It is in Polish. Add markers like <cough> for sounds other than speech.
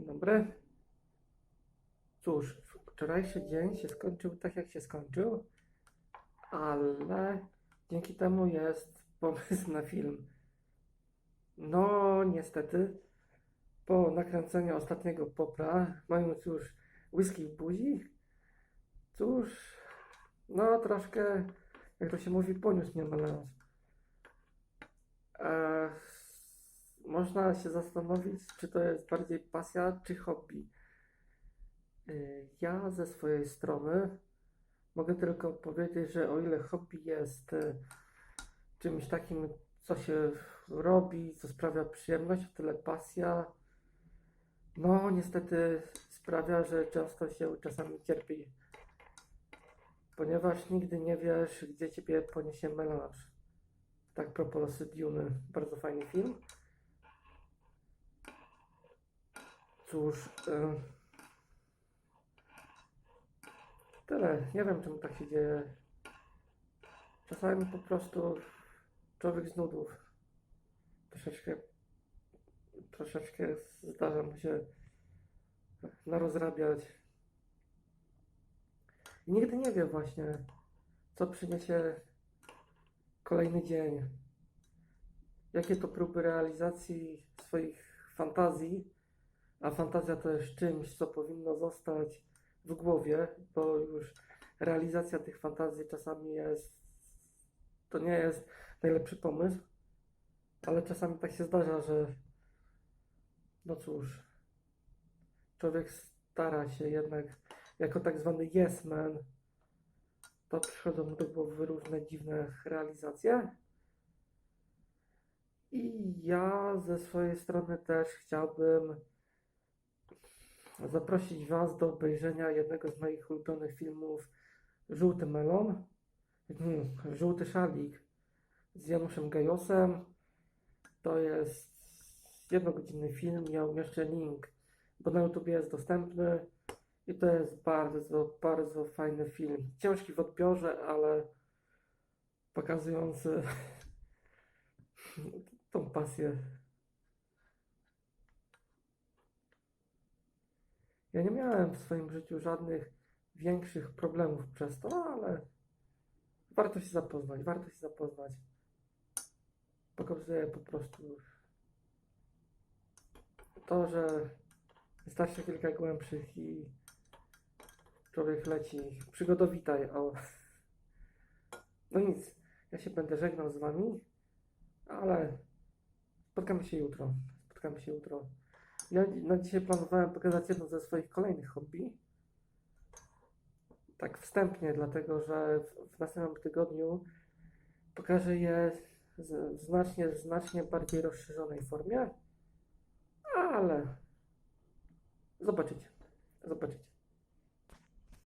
Dzień dobry. Cóż, wczorajszy dzień się skończył tak, jak się skończył, ale dzięki temu jest pomysł na film. No, niestety, po nakręceniu ostatniego popra, mając już whisky w buzi, cóż, no troszkę, jak to się mówi, poniósł mnie melanż. E, można się zastanowić, czy to jest bardziej pasja, czy hobby. Y, Ja ze swojej strony mogę tylko powiedzieć, że o ile hobby jest y, czymś takim, co się robi, co sprawia przyjemność, o tyle pasja, no niestety sprawia, że często się czasami cierpi. Ponieważ nigdy nie wiesz, gdzie ciebie poniesie melanż. Tak propos Duny. Bardzo fajny film. Cóż, tyle. Nie wiem, czemu tak się dzieje. Czasami po prostu człowiek z nudów troszeczkę, troszeczkę zdarza mu się narozrabiać. I nigdy nie wie właśnie, co przyniesie kolejny dzień. Jakie to próby realizacji swoich fantazji, a fantazja to jest czymś, co powinno zostać w głowie, bo już realizacja tych fantazji czasami jest, to nie jest najlepszy pomysł, ale czasami tak się zdarza, że no cóż, człowiek stara się jednak jako tak zwany yes man, to przychodzą mu do głowy różne dziwne realizacje. I ja ze swojej strony też chciałbym zaprosić Was do obejrzenia jednego z moich ulubionych filmów Żółty Melon. Hmm, Żółty Szalik z Januszem Gajosem. To jest jednogodzinny film. Ja umieszczę link, bo na YouTube jest dostępny. I to jest bardzo, bardzo fajny film. Ciężki w odbiorze, ale pokazujący <laughs> tą pasję. Ja nie miałem w swoim życiu żadnych większych problemów przez to, ale warto się zapoznać, warto się zapoznać. Pokazuje po prostu to, że wystarczy kilka głębszych i człowiek leci. Przygodowitaj, o. No nic, ja się będę żegnał z wami, ale spotkamy się jutro. Spotkamy się jutro. Ja na dzisiaj planowałem pokazać jedno ze swoich kolejnych hobby. Tak wstępnie, dlatego że w, następnym tygodniu pokażę je w znacznie, znacznie bardziej rozszerzonej formie, ale zobaczycie. Zobaczycie.